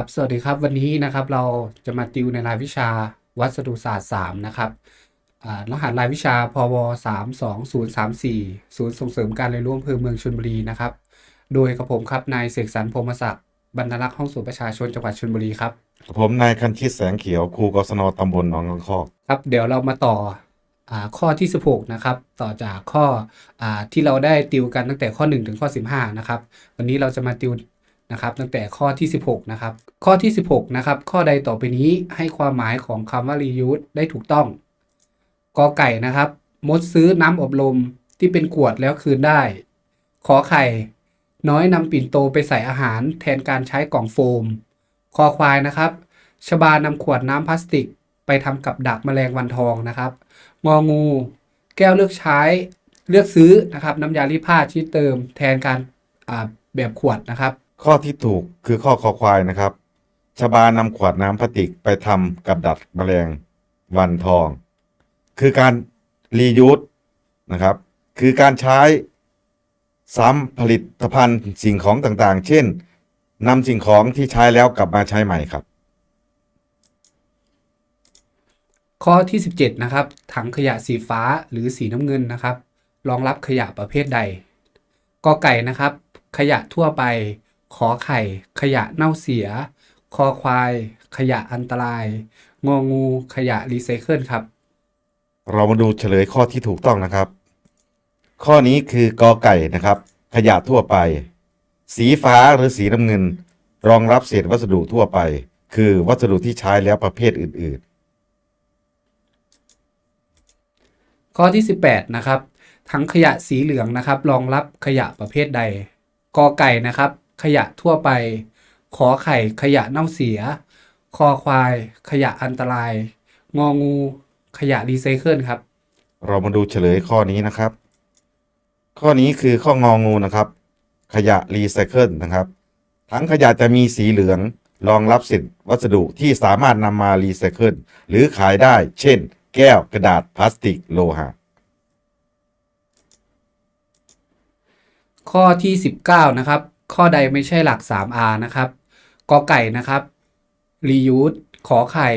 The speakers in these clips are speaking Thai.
ครับ สวัสดีครับ วันนี้นะครับเราจะมาติวในรายวิชาวัสดุศาสตร์3นะครับอ่ารหัสรายวิชาพว3 2 0 3 4ศูนย์ส่งเสริมการเรียนรู้อำเภอเมืองชลบุรีนะครับ โดยกับผมครับนายเสกสรรพรหมศักดิ์บรรณลักษ์ห้องสูตรประชาชนจังหวัดชลบุรีครับ ผมนายคันชิตแสงเขียวครูกศนตำบลหนองกังคอกครับ เดี๋ยวเรามาต่ออ่าข้อที่ 16 นะครับ ต่อจากข้ออาที่เราได้ติวกันตั้งแต่ข้อ 1 ถึงข้อ 15 นะครับ วันนี้เราจะมาติว นะครับตั้งแต่ข้อที่ 16นะครับข้อที่ 16นะครับข้อใดต่อไปนี้ให้ความหมายของคำว่า reuse ได้ถูกต้องกอไก่นะครับ มดซื้อน้ำอบรมที่เป็นขวดแล้วคืนได้ ขอไข่ น้อยนำปิ่นโตไปใส่อาหารแทนการใช้กล่องโฟม คอควายนะครับชบานำขวดน้ำพลาสติก ไปทำกับดักแมลงวันทองนะครับงองู แก้วเลือกใช้เลือกซื้อนะครับน้ำยารีผ้าที่เติม แทนการแบบขวดนะครับ ข้อที่ถูกคือข้อคอควายนะครับชบานำขวดน้ำพลาสติกไปทำกับดักแมลงวันทอง คือการรียูสนะครับ คือการใช้ซ้ำผลิตภัณฑ์สิ่งของต่างๆ เช่นนำสิ่งของที่ใช้แล้วกลับมาใช้ใหม่ครับ ข้อที่ 17 นะครับ ถังขยะสีฟ้าหรือสีน้ำเงินนะครับ รองรับขยะประเภทใดกอไก่นะครับ ขยะทั่วไป ขอไข่ ขยะเน่าเสีย คอควาย ขยะอันตราย งองู ขยะรีไซเคิลครับ เรามาดูเฉลยข้อที่ถูกต้องนะครับ ข้อนี้คือกอไก่นะครับ ขยะทั่วไป สีฟ้าหรือสีน้ำเงิน รองรับเศษวัสดุทั่วไป คือวัสดุที่ใช้แล้วประเภทอื่นข้อที่ 18 นะครับถังขยะสีเหลืองนะครับ รองรับขยะประเภทใดกอไก่นะครับ ขยะทั่วไป ขอไข่ขยะเน่าเสีย คอควาย ขยะอันตราย งองู ขยะรีไซเคิลครับๆเรามาดูเฉลยข้อนี้นะครับ ข้อนี้คือข้ององูนะครับ ขยะรีไซเคิลนะครับถังขยะจะมีสีเหลืองรองรับเศษวัสดุที่สามารถนำมารีไซเคิลหรือขายได้ เช่น แก้วกระดาษพลาสติกโลหะข้อที่ 19 นะครับ ข้อใดไม่ใช่หลัก 3R นะครับกอไก่นะครับ reuse ขอไข่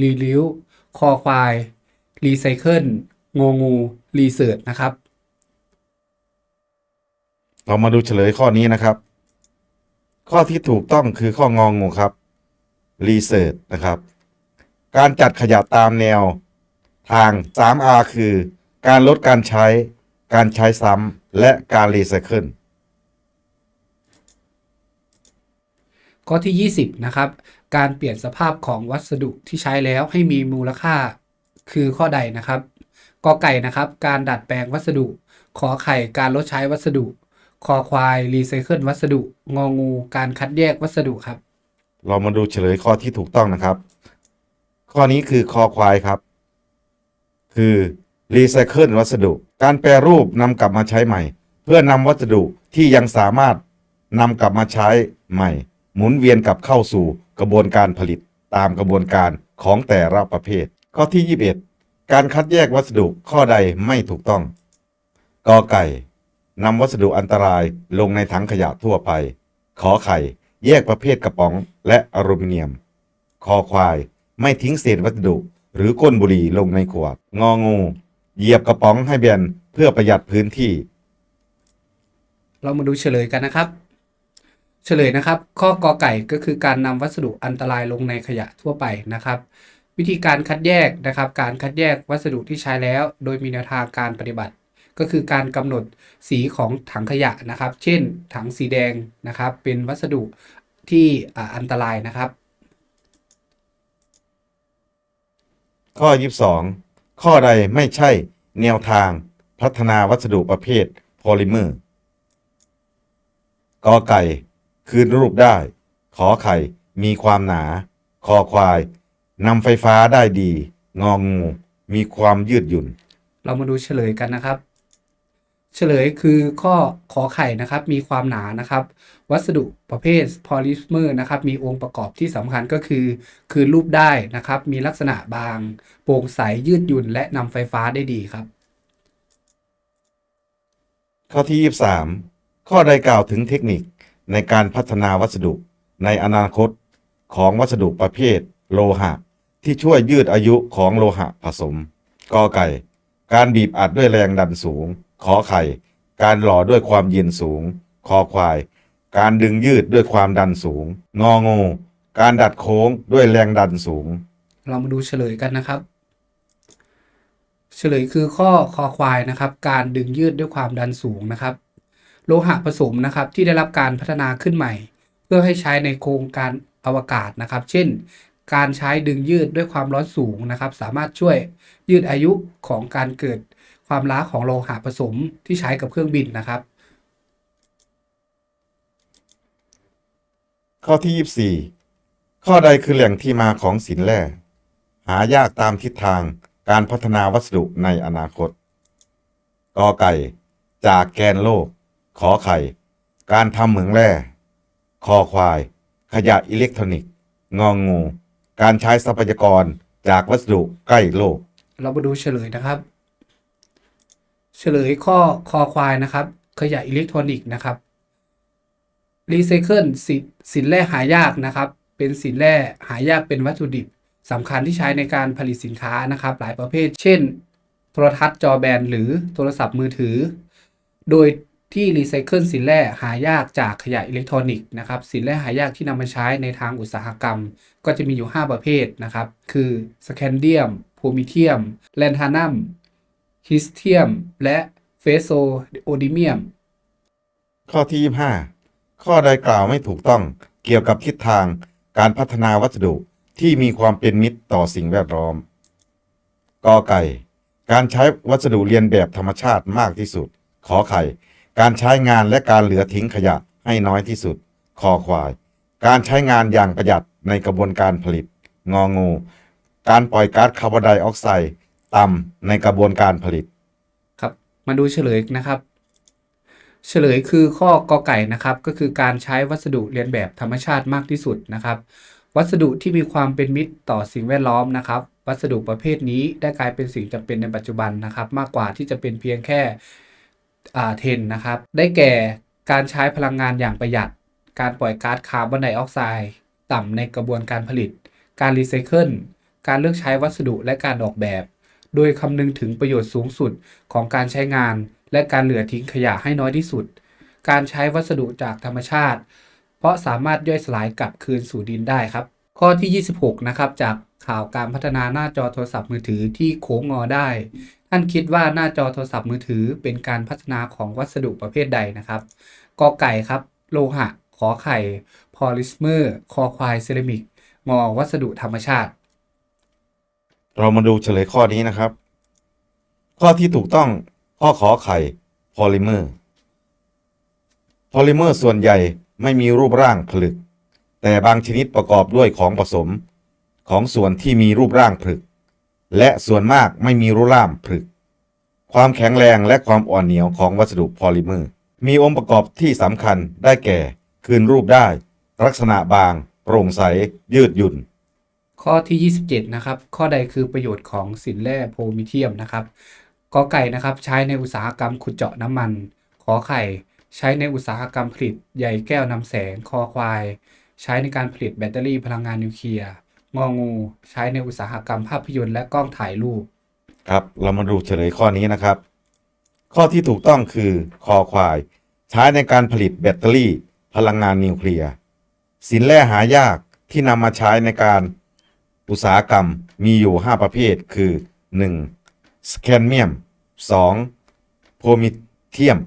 reuse คอควาย recycle งงู research นะครับ เรามาดูเฉลยข้อนี้นะครับ ข้อที่ถูกต้องคือข้ององูครับ Research นะครับ การจัดขยะตามแนวทาง 3R คือ การลดการใช้ การใช้ซ้ำและการรีไซเคิล ข้อที่ 20 นะครับ การเปลี่ยนสภาพของวัสดุที่ใช้แล้วให้มีมูลค่าคือข้อใดนะครับกอไก่นะครับ การดัดแปลงวัสดุ ขอไข่การลดใช้วัสดุ คอควายรีไซเคิลวัสดุ งองู การคัดแยกวัสดุครับ เรามาดูเฉลยข้อที่ถูกต้องนะครับ ข้อนี้คือคอควายครับ คือรีไซเคิลวัสดุ การแปรรูปนำกลับมาใช้ใหม่ เพื่อนำวัสดุที่ยังสามารถนำกลับมาใช้ใหม่ หมุนเวียนกลับเข้าสู่กระบวนการผลิตตามกระบวนการของแต่ละประเภท ข้อที่ 21 การคัดแยกวัสดุข้อใดไม่ถูกต้องกอไก่นำวัสดุอันตรายลงในถังขยะทั่วไป ขอไข่ แยกประเภทกระป๋องและอลูมิเนียม คอควาย ไม่ทิ้งเศษวัสดุ หรือก้นบุหรี่ลงในขวด งองูเหยียบกระป๋องให้แบนเพื่อประหยัดพื้นที่ เรามาดูเฉลยกันนะครับ เฉลยนะครับ ข้อกอไก่ก็คือการนำวัสดุอันตรายลงในขยะทั่วไปนะครับ วิธีการคัดแยกนะครับ การคัดแยกวัสดุที่ใช้แล้ว โดยมีแนวทางการปฏิบัติ ก็คือการกำหนดสีของถังขยะนะครับ เช่น ถังสีแดงนะครับ เป็นวัสดุที่อันตรายนะครับ ข้อ 22 ข้อใดไม่ใช่แนวทางพัฒนาวัสดุประเภทโพลิเมอร์กอไก่ คืนรูปได้ ขอไข่มีความหนา คอควายนำไฟฟ้าได้ดี งองูมีความยืดหยุ่น เรามาดูเฉลยกันนะครับ เฉลยคือข้อขอไข่นะครับ มีความหนานะครับ วัสดุประเภทพอลิเมอร์นะครับ มีองค์ประกอบที่สำคัญก็คือ คือรูปได้นะครับ มีลักษณะบาง โปร่งใสยืดหยุ่น และนำไฟฟ้าได้ดีครับ ข้อที่ 23 ข้อใดกล่าวถึงเทคนิค ในการพัฒนาวัสดุในอนาคตของวัสดุประเภทโลหะ ที่ช่วยยืดอายุของโลหะผสมกอไก่ การบีบอัดด้วยแรงดันสูง ขอไข่ การหล่อด้วยความเย็นสูง คอควาย การดึงยืดด้วยความดันสูง งองู การดัดโค้งด้วยแรงดันสูง เรามาดูเฉลยกันนะครับ เฉลยคือข้อคอควายนะครับ การดึงยืดด้วยความดันสูงนะครับ โลหะผสมนะครับที่ได้รับการพัฒนาขึ้นใหม่ เพื่อให้ใช้ในโครงการอวกาศนะครับ เช่น การใช้ดึงยืดด้วยความร้อนสูงนะครับ สามารถช่วยยืดอายุของการเกิดความล้าของโลหะผสมที่ใช้กับเครื่องบินนะครับ ข้อที่ 24 ข้อใดคือแหล่งที่มาของสินแร่หายากตามทิศทางการพัฒนาวัสดุในอนาคตกอไก่ จากแกนโลก ขอไข่ การทำเหมืองแร่คอควาย ขยะอิเล็กทรอนิกส์ งองงู การใช้ทรัพยากรจากวัสดุใกล้โลก เรามาดูเฉลยนะครับ เฉลยข้อคอควายนะครับ ขยะอิเล็กทรอนิกส์นะครับรีไซเคิลสินสินแร่หายากนะครับ เป็นสินแร่หายากเป็นวัตถุดิบสำคัญที่ใช้ในการผลิตสินค้านะครับ หลายประเภท เช่น โทรทัศน์จอแบนหรือโทรศัพท์มือถือ โดย ที่รีไซเคิลสินแร่หายากจากขยะอิเล็กทรอนิกส์นะครับสินแร่หายากที่นำมาใช้ในทางอุตสาหกรรม ก็จะมีอยู่ 5 ประเภทนะครับ คือสแคนเดียมโพมิเทียม แลนทานัมฮิสเทียม และเฟโซโอดิเมียม ข้อที่ 25 ข้อใดกล่าวไม่ถูกต้องเกี่ยวกับทิศทางการพัฒนาวัสดุที่มีความเป็นมิตรต่อสิ่งแวดล้อมกอไก่ การใช้วัสดุเรียนแบบธรรมชาติมากที่สุด ขอไข่ การใช้งานและการเหลือทิ้งขยะให้น้อยที่สุด คอควาย การใช้งานอย่างประหยัดในกระบวนการผลิต งองู การปล่อยก๊าซคาร์บอนไดออกไซด์ต่ำในกระบวนการผลิต ครับ มาดูเฉลยนะครับ เฉลยคือข้อกอไก่นะครับ ก็คือการใช้วัสดุเรียนแบบธรรมชาติมากที่สุดนะครับ วัสดุที่มีความเป็นมิตรต่อสิ่งแวดล้อมนะครับ วัสดุประเภทนี้ได้กลายเป็นสิ่งจำเป็นในปัจจุบันนะครับ มากกว่าที่จะเป็นเพียงแค่ เทนนะครับ ได้แก่การใช้พลังงานอย่างประหยัด การปล่อยก๊าซคาร์บอนไดออกไซด์ต่ำในกระบวนการผลิต การรีไซเคิล การเลือกใช้วัสดุและการออกแบบ โดยคำนึงถึงประโยชน์สูงสุดของการใช้งาน และการเหลือทิ้งขยะให้น้อยที่สุด การใช้วัสดุจากธรรมชาติ เพราะสามารถย่อยสลายกลับคืนสู่ดินได้ครับ ข้อที่ 26 นะครับจาก ข่าวการพัฒนาหน้าจอโทรศัพท์มือถือที่โค้งงอได้ ท่านคิดว่าหน้าจอโทรศัพท์มือถือเป็นการพัฒนาของวัสดุประเภทใดนะครับกอไก่ครับ โลหะ ขอไข่ พอลิสเมอร์ คอควายเซรามิก งอวัสดุธรรมชาติ เรามาดูเฉลยข้อนี้นะครับ ข้อที่ถูกต้องข้อขอไข่พอลิเมอร์ พอลิเมอร์ส่วนใหญ่ไม่มีรูปร่างผลึก แต่บางชนิดประกอบด้วยของผสม ของส่วนที่มีรูปร่างผลึก และส่วนมากไม่มีรูปร่างผลึก ความแข็งแรงและความอ่อนเหนียวของวัสดุพอลิเมอร์ มีองค์ประกอบที่สำคัญได้แก่ คืนรูปได้ ลักษณะบาง โปร่งใส ยืดหยุ่น ข้อที่ 27 นะครับ ข้อใดคือประโยชน์ของสินแร่โพรมิเทียมนะครับกอไก่นะครับใช้ในอุตสาหกรรมขุดเจาะน้ำมัน ขอไข่ ใช้ในอุตสาหกรรมผลิตใยแก้วนำแสงคอควาย ใช้ในการผลิตแบตเตอรี่พลังงานนิวเคลียร์ งองูใช้ในอุตสาหกรรมภาพยนตร์และกล้องถ่ายรูป ครับ เรามาดูเฉลยข้อนี้นะครับ ข้อที่ถูกต้องคือคอควาย ใช้ในการผลิตแบตเตอรี่ พลังงานนิวเคลียร์สินแร่หายากที่นำมาใช้ในการอุตสาหกรรมมีอยู่ 5 ประเภทคือ 1. สแคนเมียม 2. โพรมิเทียม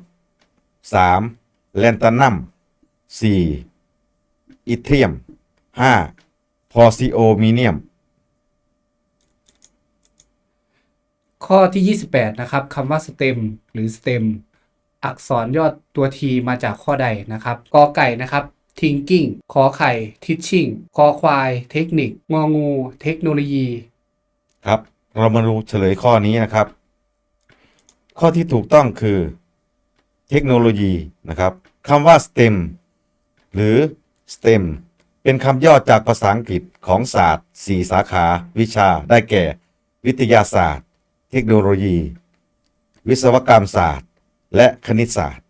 3. แลนตานัม 4. อิเทียม 5. พอซิโอมิเนียมข้อที่ 28 นะครับคำว่า STEM หรือ STEM อักษรยอดตัว T มาจากข้อใดนะครับกอไก่นะครับ Thinking ขอไข่ Teaching คอควาย เทคนิค งองู เทคโนโลยี ครับ เรามาดูเฉลยข้อนี้นะครับ ข้อที่ถูกต้องคือเทคโนโลยีนะครับคำว่า STEM หรือ STEM เป็นคำย่อจากภาษาอังกฤษของศาสตร์4สาขา วิชาได้แก่ วิทยาศาสตร์ เทคโนโลยี วิศวกรรมศาสตร์ และคณิตศาสตร์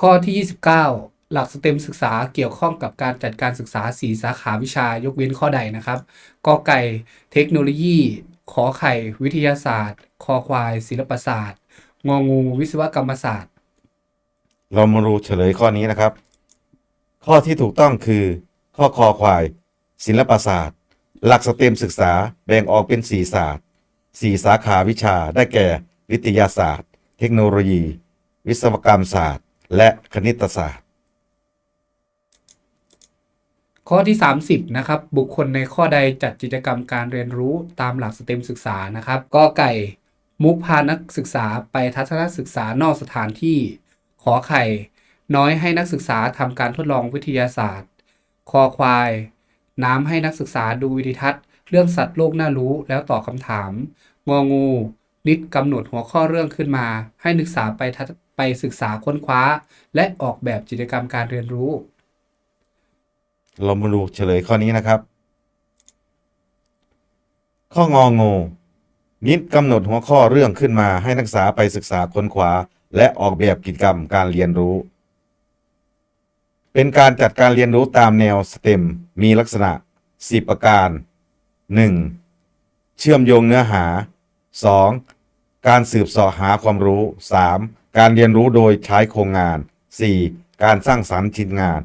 ข้อที่หลักสเต็มศึกษาเกี่ยวข้องกับการจัดการศึกษา4สาขาวิชายกเว้นข้อใดนะครับกอไก่เทคโนโลยี ขอไข่ วิทยาศาสตร์ คอควาย ศิลปศาสตร์ งองู วิศวกรรมศาสตร์ เรามาดูเฉลยข้อนี้นะครับ ข้อที่ถูกต้องคือ ข้อคอควาย ศิลปศาสตร์ หลักสเต็มศึกษาแบ่งออกเป็น 4 ศาสตร์ 4 สาขาวิชาได้แก่ วิทยาศาสตร์ เทคโนโลยี วิศวกรรมศาสตร์ และคณิตศาสตร์ ข้อที่ 30นะครับบุคคลในข้อใดจัดกิจกรรมการเรียนรู้ตามหลักสเต็มศึกษานะครับกอไก่มุกพานักศึกษาไปทัศนศึกษานอกสถานที่ขอไข่ น้อยให้นักศึกษาทำการทดลองวิทยาศาสตร์ คอควาย น้ำให้นักศึกษาดูวิดีทัศน์ เรื่องสัตว์โลกน่ารู้แล้วตอบคำถาม งองู นิดกำหนดหัวข้อเรื่องขึ้นมา ให้นักศึกษาไปศไปศึกษาค้นคว้า และออกแบบกิจกรรมการเรียนรู้ เรามาดูเฉลยข้อนี้นะครับ ข้ององูนิดกำหนดหัวข้อเรื่องขึ้นมาให้นักศึกษาไปศึกษาค้นคว้า และออกแบบกิจกรรมการเรียนรู้ เป็นการจัดการเรียนรู้ตามแนวสเต็มมีลักษณะ 10 ประการ 1. เชื่อมโยงเนื้อหา 2. การสืบเสาะหาความรู้ 3. การเรียนรู้โดยใช้โครงงาน 4. การสร้างสรรค์ชิ้นงาน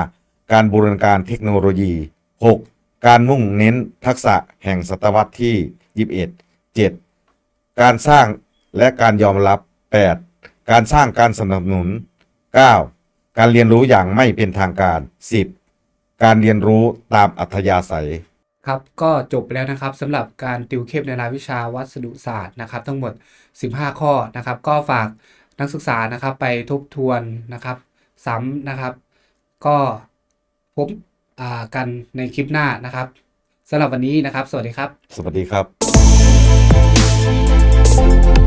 5. การบูรณาการเทคโนโลยี 6. การมุ่งเน้นทักษะแห่งศตวรรษที่ 21 7. การสร้างและการยอมรับ 8. การสร้างการสนับสนุน 9. การเรียนรู้อย่างไม่เป็นทางการ 10. การเรียนรู้ตามอัธยาศัย ครับ ก็จบไปแล้วนะครับสำหรับการติวเข้มในรายวิชาวัสดุศาสตร์นะครับ ทั้งหมด 15 ข้อนะครับ ก็ฝากนักศึกษานะครับไปทบทวนนะครับซ้ำนะครับ ก็พบอ่ากันในคลิปหน้านะครับสำหรับวันนี้นะครับ สวัสดีครับ สวัสดีครับ